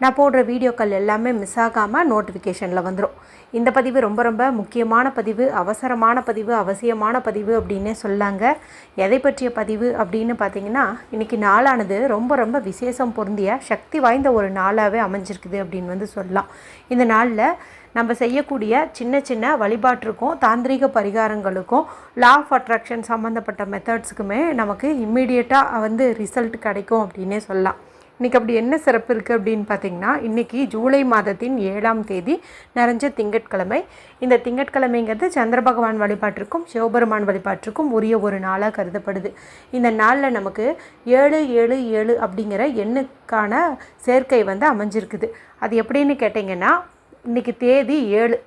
நான் போடுற வீடியோக்கள் எல்லாமே மிஸ் ஆகாமல் நோட்டிஃபிகேஷனில் வந்துடும் இந்த பதிவு ரொம்ப ரொம்ப முக்கியமான பதிவு அவசரமான பதிவு அவசியமான பதிவு அப்படின்னே சொல்லாங்க. எதை பற்றிய பதிவு அப்படின்னு பார்த்தீங்கன்னா இன்றைக்கி நாளானது ரொம்ப ரொம்ப விசேஷம் பொருந்திய சக்தி வாய்ந்த ஒரு நாளாகவே அமைஞ்சிருக்குது அப்படின்னு வந்து சொல்லலாம். இந்த நாளில் நம்ம செய்யக்கூடிய சின்ன சின்ன வழிபாட்டிற்கும் தாந்திரிக பரிகாரங்களுக்கும் லா ஆஃப் அட்ராக்ஷன் சம்மந்தப்பட்ட மெத்தட்ஸுக்குமே நமக்கு இம்மிடியட்டாக வந்து ரிசல்ட் கிடைக்கும் அப்படின்னே சொல்லலாம். இன்றைக்கி அப்படி என்ன சிறப்பு இருக்குது அப்படின்னு பார்த்தீங்கன்னா இன்றைக்கி ஜூலை மாதத்தின் ஏழாம் தேதி நிறைஞ்ச திங்கட்கிழமை. இந்த திங்கட்கிழமைங்கிறது சந்திர பகவான் வழிபாட்டிற்கும் சிவபெருமான் வழிபாட்டிற்கும் உரிய ஒரு நாளாக கருதப்படுது. இந்த நாளில் நமக்கு ஏழு ஏழு ஏழு அப்படிங்கிற எண்ணுக்கான சேர்க்கை வந்து அமைஞ்சிருக்குது. அது எப்படின்னு கேட்டிங்கன்னா இன்றைக்கி தேதி ஏழு.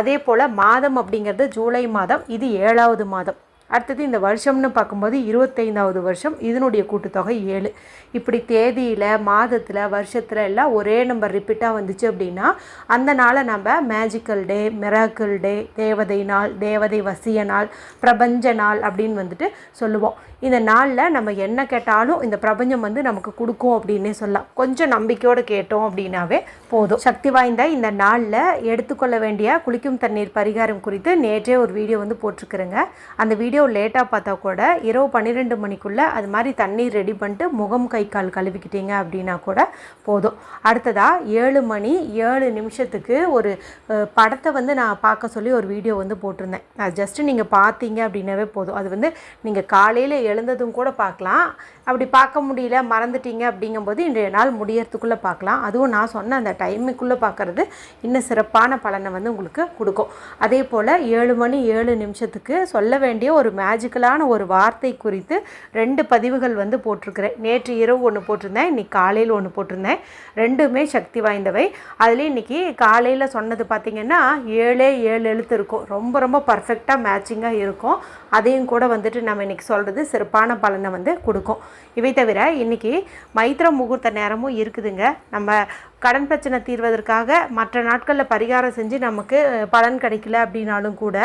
அதே போல் மாதம் அப்படிங்கிறது ஜூலை மாதம் இது ஏழாவது மாதம். அடுத்தது இந்த வருஷம்னு பார்க்கும்போது இருபத்தைந்தாவது வருஷம். இதனுடைய கூட்டுத்தொகை ஏழு. இப்படி தேதியில் மாதத்தில் வருஷத்தில் எல்லாம் ஒரே நம்பர் ரிப்பீட்டாக வந்துச்சு அப்படின்னா அந்த நாளை நம்ம மேஜிக்கல் டே மிராக்கிள் டே தேவதை நாள் தேவதை வசிய நாள் பிரபஞ்ச நாள் அப்படின்னு வந்துட்டு சொல்லுவோம். இந்த நாளில் நம்ம என்ன கேட்டாலும் இந்த பிரபஞ்சம் வந்து நமக்கு கொடுக்கும் அப்படின்னே சொல்லலாம். கொஞ்சம் நம்பிக்கையோடு கேட்டோம் அப்படின்னாவே போதும். சக்தி வாய்ந்த இந்த நாளில் எடுத்துக்கொள்ள வேண்டிய குளிக்கும் தண்ணீர் பரிகாரம் குறித்து நேற்றே ஒரு வீடியோ வந்து போட்டிருக்கிறேங்க. அந்த வீடியோ லேட்டாக பார்த்தா கூட இரவு பன்னிரெண்டு மணிக்குள்ளே அது மாதிரி தண்ணீர் ரெடி பண்ணிட்டு முகம் கை கால் கழுவிக்கிட்டீங்க அப்படின்னா கூட போதும். அடுத்ததாக ஏழு மணி ஏழு நிமிஷத்துக்கு ஒரு படத்தை வந்து நான் பார்க்க சொல்லி ஒரு வீடியோ வந்து போட்டிருந்தேன். அது ஜஸ்ட்டு நீங்கள் பார்த்தீங்க அப்படின்னாவே போதும். அது வந்து நீங்கள் காலையில் எழுந்ததும் கூட பார்க்கலாம். அப்படி பார்க்க முடியல மறந்துட்டீங்க அப்படிங்கும்போது இன்றைய நாள் முடியறதுக்குள்ளே பார்க்கலாம். அதுவும் நான் சொன்ன அந்த டைமுக்குள்ளே பார்க்குறது இன்னும் சிறப்பான பலனை வந்து உங்களுக்கு கொடுக்கும். அதே போல் ஏழு மணி ஏழு நிமிஷத்துக்கு சொல்ல வேண்டிய ஒரு மேஜிக்கலான ஒரு வார்த்தை குறித்து ரெண்டு பதிவுகள் வந்து போட்டிருக்கிறேன். நேற்று இரவு ஒன்று போட்டிருந்தேன் இன்னைக்கு காலையில் ஒன்று போட்டிருந்தேன். ரெண்டுமே சக்தி வாய்ந்தவை. அதில் இன்னைக்கு காலையில் சொன்னது பார்த்திங்கன்னா ஏழே ஏழு எழுத்து இருக்கும். ரொம்ப ரொம்ப பர்ஃபெக்டாக மேட்சிங்காக இருக்கும். அதையும் கூட வந்துட்டு நம்ம இன்றைக்கி சொல்கிறது சிறப்பான பலனை வந்து கொடுக்கும். இவை தவிர இன்றைக்கி மைத்திர முகூர்த்த நேரமும் இருக்குதுங்க. நம்ம கடன் பிரச்சனை தீர்வதற்காக மற்ற நாட்களில் பரிகாரம் செஞ்சு நமக்கு பலன் கிடைக்கல அப்படின்னாலும் கூட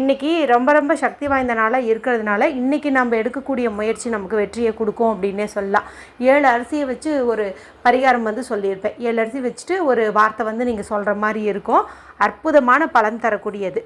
இன்றைக்கி ரொம்ப ரொம்ப சக்தி வாய்ந்த நாளாக இருக்கிறதுனால இன்றைக்கி நம்ம எடுக்கக்கூடிய முயற்சி நமக்கு வெற்றியை கொடுக்கும் அப்படின்னே சொல்லலாம். ஏழு அரிசியை வச்சு ஒரு பரிகாரம் வந்து சொல்லியிருப்பேன். ஏழு அரிசி வச்சுட்டு ஒரு வார்த்தை வந்து நீங்கள் சொல்கிற மாதிரி இருக்கும். அற்புதமான பலன் தரக்கூடியது.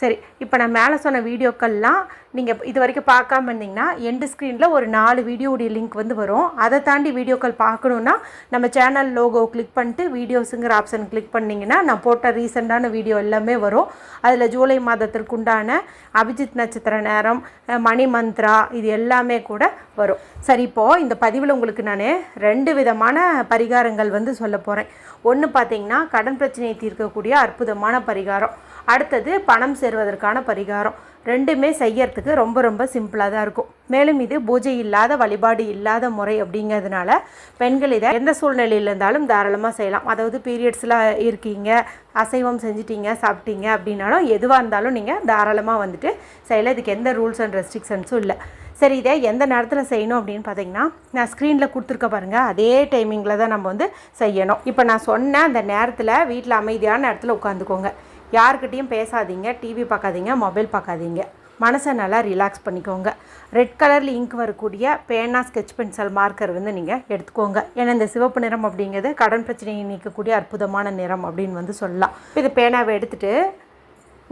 சரி இப்போ நான் மேலே சொன்ன வீடியோக்கள்லாம் நீங்கள் இது வரைக்கும் பார்க்காம இருந்தீங்கன்னா எண்டு ஸ்க்ரீனில் ஒரு நாலு வீடியோடைய லிங்க் வந்து வரும். அதை தாண்டி வீடியோக்கள் பார்க்கணுன்னா நம்ம சேனல் லோகோ கிளிக் பண்ணிட்டு வீடியோஸுங்கிற ஆப்ஷன் கிளிக் பண்ணிங்கன்னா நான் போட்ட ரீசெண்டான வீடியோ எல்லாமே வரும். அதில் ஜூலை மாதத்திற்கு உண்டான அபிஜித் நட்சத்திர நேரம் மணி மந்த்ரா இது எல்லாமே கூட வரும். சரி இப்போது இந்த பதிவில் உங்களுக்கு நான் ரெண்டு விதமான பரிகாரங்கள் வந்து சொல்ல போகிறேன் ஒன்று பார்த்தீங்கன்னா கடன் பிரச்சனையை தீர்க்கக்கூடிய அற்புதமான பரிகாரம். அடுத்தது பணம் சேருவதற்கான பரிகாரம். ரெண்டுமே செய்யறதுக்கு ரொம்ப ரொம்ப சிம்பிளாக தான் இருக்கும். மேலும் இது பூஜை இல்லாத வழிபாடு இல்லாத முறை அப்படிங்கிறதுனால பெண்கள் இதை எந்த சூழ்நிலையில் இருந்தாலும் தாராளமாக செய்யலாம். அதாவது பீரியட்ஸில் இருக்கீங்க அசைவம் செஞ்சிட்டீங்க சாப்பிட்டீங்க அப்படின்னாலும் எதுவாக இருந்தாலும் நீங்கள் தாராளமாக வந்துட்டு செய்யலாம். இதுக்கு எந்த ரூல்ஸ் அண்ட் ரெஸ்ட்ரிக்ஷன்ஸும் இல்லை. சரி இதை எந்த நேரத்தில் செய்யணும் அப்படின்னு பார்த்தீங்கன்னா நான் ஸ்க்ரீனில் கொடுத்துருக்க பாருங்கள் அதே டைமிங்கில் தான் நம்ம வந்து செய்யணும். இப்போ நான் சொன்ன அந்த நேரத்தில் வீட்டில் அமைதியான நேரத்தில் உட்காந்துக்கோங்க. யாருக்கிட்டேயும் பேசாதீங்க டிவி பார்க்காதீங்க மொபைல் பார்க்காதீங்க. மனசை நல்லா ரிலாக்ஸ் பண்ணிக்கோங்க. ரெட் கலரில் இங்க் வரக்கூடிய பேனா ஸ்கெட்ச் பென்சில் மார்க்கர் வந்து நீங்கள் எடுத்துக்கோங்க. ஏன்னா இந்த சிவப்பு நிறம் அப்படிங்கிறது கடன் பிரச்சனையை நீக்கக்கூடிய அற்புதமான நிறம் அப்படின்னு வந்து சொல்லலாம். இது பேனாவை எடுத்துகிட்டு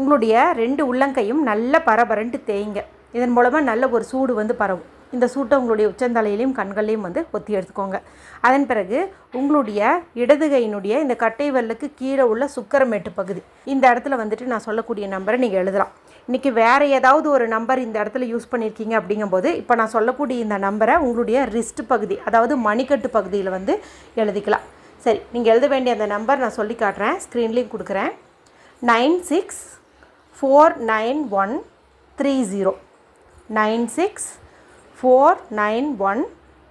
உங்களுடைய ரெண்டு உள்ளங்கையும் நல்ல பரபரன்ட்டு தேய்ங்க. இதன் மூலமாக நல்ல ஒரு சூடு வந்து பரவும். இந்த சூட்டை உங்களுடைய உச்சந்தலையிலையும் கண்களையும் வந்து ஒத்தி எடுத்துக்கோங்க. அதன் பிறகு உங்களுடைய இடது கையினுடைய இந்த கட்டை வெல்லுக்கு கீழே உள்ள சுக்கரமேட்டு பகுதி. இந்த இடத்துல வந்துட்டு நான் சொல்லக்கூடிய நம்பரை நீங்கள் எழுதலாம். இன்றைக்கி வேறு ஏதாவது ஒரு நம்பர் இந்த இடத்துல யூஸ் பண்ணியிருக்கீங்க அப்படிங்கும்போது இப்போ நான் சொல்லக்கூடிய இந்த நம்பரை உங்களுடைய ரிஸ்ட் பகுதி அதாவது மணிக்கட்டு பகுதியில் வந்து எழுதிக்கலாம். சரி நீங்கள் எழுத வேண்டிய அந்த நம்பர் நான் சொல்லி காட்டுறேன். ஸ்க்ரீன்லேயும் கொடுக்குறேன். Nine six four nine one three zero. Nine six four nine one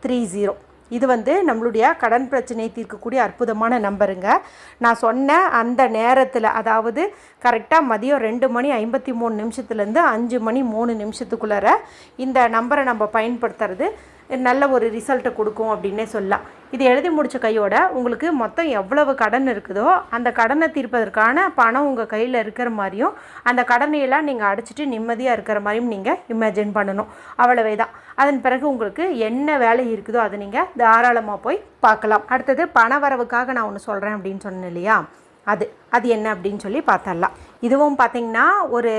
three zero. இது வந்து நம்மளுடைய கடன் பிரச்சனையை தீர்க்கக்கூடிய அற்புதமான நம்பருங்க. நான் சொன்ன அந்த நேரத்தில் அதாவது கரெக்டாக மதியம் ரெண்டு மணி ஐம்பத்தி மூணு நிமிஷத்துலேருந்து அஞ்சு மணி மூணு நிமிஷத்துக்குள்ளார இந்த நம்பரை நம்ம பயன்படுத்துறது. நல்ல ஒரு ரிசல்ட்டை கொடுக்கும் அப்படின்னே சொல்லலாம். இது எழுதி முடித்த கையோட உங்களுக்கு மொத்தம் எவ்வளவு கடன் இருக்குதோ அந்த கடனை தீர்ப்பதற்கான பணம் உங்கள் கையில் இருக்கிற மாதிரியும் அந்த கடனையெல்லாம் நீங்கள் அடிச்சிட்டு நிம்மதியாக இருக்கிற மாதிரியும் நீங்கள் இமேஜின் பண்ணணும். அவ்வளவே தான். அதன் பிறகு உங்களுக்கு என்ன வேலை இருக்குதோ அதை நீங்கள் தாராளமாக போய் பார்க்கலாம். அடுத்தது பண வரவுக்காக நான் ஒன்று சொல்கிறேன் அப்படின்னு சொன்னேன் இல்லையா? அது. அது என்ன அப்படின்னு சொல்லி பார்த்துடலாம். இதுவும் பார்த்திங்கன்னா ஒரு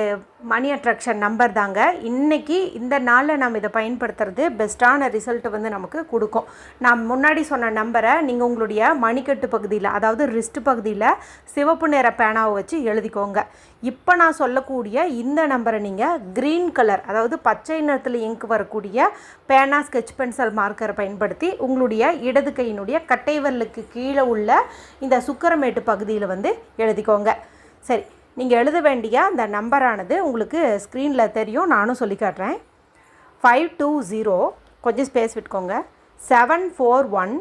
மணி அட்ராக்ஷன் நம்பர் தாங்க. இன்றைக்கி இந்த நாளில் நம்ம இதை பயன்படுத்துறது பெஸ்ட்டான ரிசல்ட் வந்து நமக்கு கொடுக்கும். நான் முன்னாடி சொன்ன நம்பரை நீங்கள் உங்களுடைய மணிக்கட்டு பகுதியில் அதாவது ரிஸ்ட் பகுதியில் சிவப்பு நிற பேனாவை வச்சு எழுதிக்கோங்க. இப்போ நான் சொல்லக்கூடிய இந்த நம்பரை நீங்கள் க்ரீன் கலர் அதாவது பச்சை நிறத்தில் இங்க் வரக்கூடிய பேனா ஸ்கெச் பென்சில் மார்க்கரை பயன்படுத்தி உங்களுடைய இடது கையினுடைய கட்டை விரலுக்கு கீழே உள்ள இந்த சுக்கரமேட்டு பகுதியில் வந்து எழுதிக்கோங்க. சரி நீங்கள் எழுத வேண்டிய அந்த நம்பரானது உங்களுக்கு ஸ்க்ரீனில் தெரியும் நானும் சொல்லி காட்டுறேன். ஃபைவ் டூ ஜீரோ கொஞ்சம் ஸ்பேஸ் விட்டுக்கோங்க. செவன் ஃபோர் ஒன்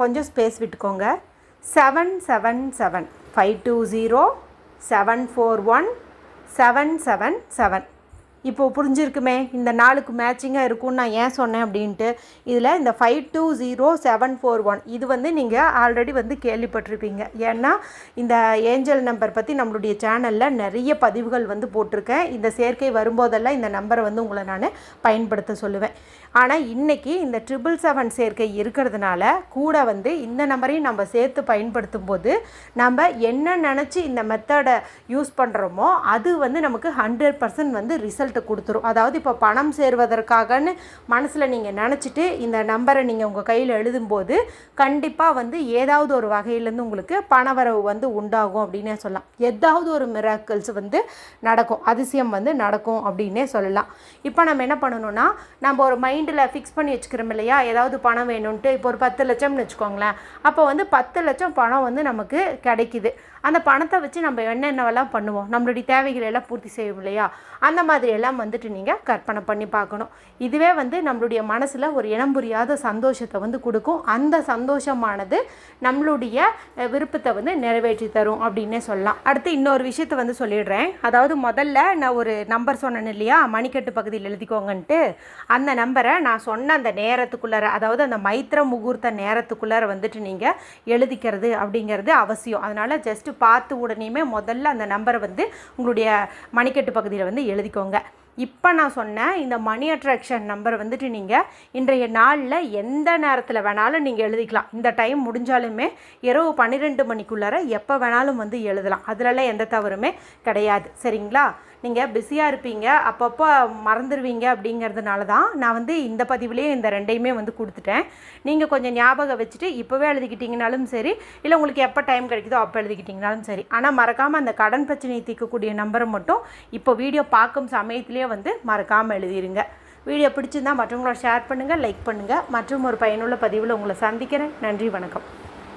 கொஞ்சம் ஸ்பேஸ் விட்டுக்கோங்க. Seven seven seven five two zero seven four one seven seven seven இப்போது புரிஞ்சிருக்குமே இந்த நாளுக்கு மேட்சிங்காக இருக்கும்னு நான் ஏன் சொன்னேன் அப்படின்ட்டு இதில் இந்த five two zero seven four one இது வந்து நீங்கள் ஆல்ரெடி வந்து கேள்விப்பட்டிருப்பீங்க. ஏன்னா இந்த ஏஞ்சல் நம்பர் பற்றி நம்மளுடைய சேனலில் நிறைய பதிவுகள் வந்து போட்டிருக்கேன். இந்த சேர்க்கை வரும்போதெல்லாம் இந்த நம்பரை வந்து உங்களை நான் பயன்படுத்த சொல்லுவேன். ஆனால் இன்றைக்கி இந்த ட்ரிபிள் செவன் சேர்க்கை இருக்கிறதுனால கூட வந்து இந்த நம்பரையும் நம்ம சேர்த்து பயன்படுத்தும் போது நம்ம என்ன நினச்சி இந்த மெத்தடை யூஸ் பண்ணுறோமோ அது வந்து நமக்கு ஹண்ட்ரட் பர்சன்ட் வந்து ரிசல்ட் கொடுத்துரும். அதாவது இப்போ பணம் சேருவதற்காகன்னு மனசில் நீங்கள் நினச்சிட்டு இந்த நம்பரை நீங்கள் உங்கள் கையில் எழுதும்போது கண்டிப்பாக வந்து ஏதாவது ஒரு வகையிலேருந்து உங்களுக்கு பணவரவு வந்து உண்டாகும் அப்படின்னே சொல்லலாம். ஏதாவது ஒரு மிராக்கிள்ஸ் வந்து நடக்கும். அதிசயம் வந்து நடக்கும் அப்படின்னே சொல்லலாம். இப்போ நம்ம என்ன பண்ணணும்னா நம்ம ஒரு மைண்ட் மைண்டில் ஃபிக்ஸ் பண்ணி வச்சுக்கிறோம் இல்லையா? ஏதாவது பணம் வேணும்ன்ட்டு இப்போ ஒரு பத்து லட்சம்னு வச்சுக்கோங்களேன். அப்போ வந்து பத்து லட்சம் பணம் வந்து நமக்கு கிடைக்குது. அந்த பணத்தை வச்சு நம்ம என்னென்னவெல்லாம் பண்ணுவோம்? நம்மளுடைய தேவைகளை எல்லாம் பூர்த்தி செய்வோம் இல்லையா? அந்த மாதிரி எல்லாம் வந்துட்டு நீங்கள் கற்பனை பண்ணி பார்க்கணும். இதுவே வந்து நம்மளுடைய மனசில் ஒரு இனம் புரியாத சந்தோஷத்தை வந்து கொடுக்கும். அந்த சந்தோஷமானது நம்மளுடைய விருப்பத்தை வந்து நிறைவேற்றி தரும் அப்படின்னே சொல்லலாம். அடுத்து இன்னொரு விஷயத்தை வந்து சொல்லிடுறேன். அதாவது முதல்ல நான் ஒரு நம்பர் சொன்னேன் இல்லையா? மணிக்கட்டு பகுதியில் எழுதிக்கோங்கன்ட்டு. அந்த நம்பரை நான் சொன்ன அந்த நேரத்துக்குள்ளார அதாவது அந்த மைத்திர முகூர்த்த நேரத்துக்குள்ளார வந்துட்டு நீங்கள் எழுதிக்கிறது அப்படிங்கிறது அவசியம். அதனால் ஜஸ்ட்டு பார்த்து உடனேயுமே முதல்ல அந்த நம்பரை வந்து உங்களுடைய மணிக்கட்டு பகுதியில் வந்து எழுதிக்கோங்க. இப்போ நான் சொன்னேன் இந்த மணி அட்ராக்ஷன் நம்பர் வந்துட்டு நீங்கள் இன்றைய நாளில் எந்த நேரத்தில் வேணாலும் நீங்கள் எழுதிக்கலாம். இந்த டைம் முடிஞ்சாலுமே இரவு பன்னிரெண்டு மணிக்குள்ளார எப்போ வேணாலும் வந்து எழுதலாம். அதிலலாம் எந்த தவறுமே கிடையாது. சரிங்களா? நீங்கள் பிஸியாக இருப்பீங்க. அப்பப்போ மறந்துடுவீங்க அப்படிங்கிறதுனால தான் நான் வந்து இந்த பதிவுலேயே இந்த ரெண்டையுமே வந்து கொடுத்துட்டேன். நீங்கள் கொஞ்சம் ஞாபகம் வச்சுட்டு இப்போவே எழுதிக்கிட்டிங்கனாலும் சரி இல்லை உங்களுக்கு எப்போ டைம் கிடைக்குதோ அப்போ எழுதிக்கிட்டிங்கனாலும் சரி. ஆனால் மறக்காமல் அந்த கடன் பிரச்சனையை தீர்க்கக்கூடிய நம்பரை மட்டும் இப்போ வீடியோ பார்க்கும் சமயத்திலே வந்து மறக்காமல் எழுதிருங்க. வீடியோ பிடிச்சிருந்தா மற்றவங்களோட ஷேர் பண்ணுங்கள் லைக் பண்ணுங்கள் மற்றும் ஒரு பயனுள்ள பதிவில் உங்களை சந்திக்கிறேன். நன்றி வணக்கம்.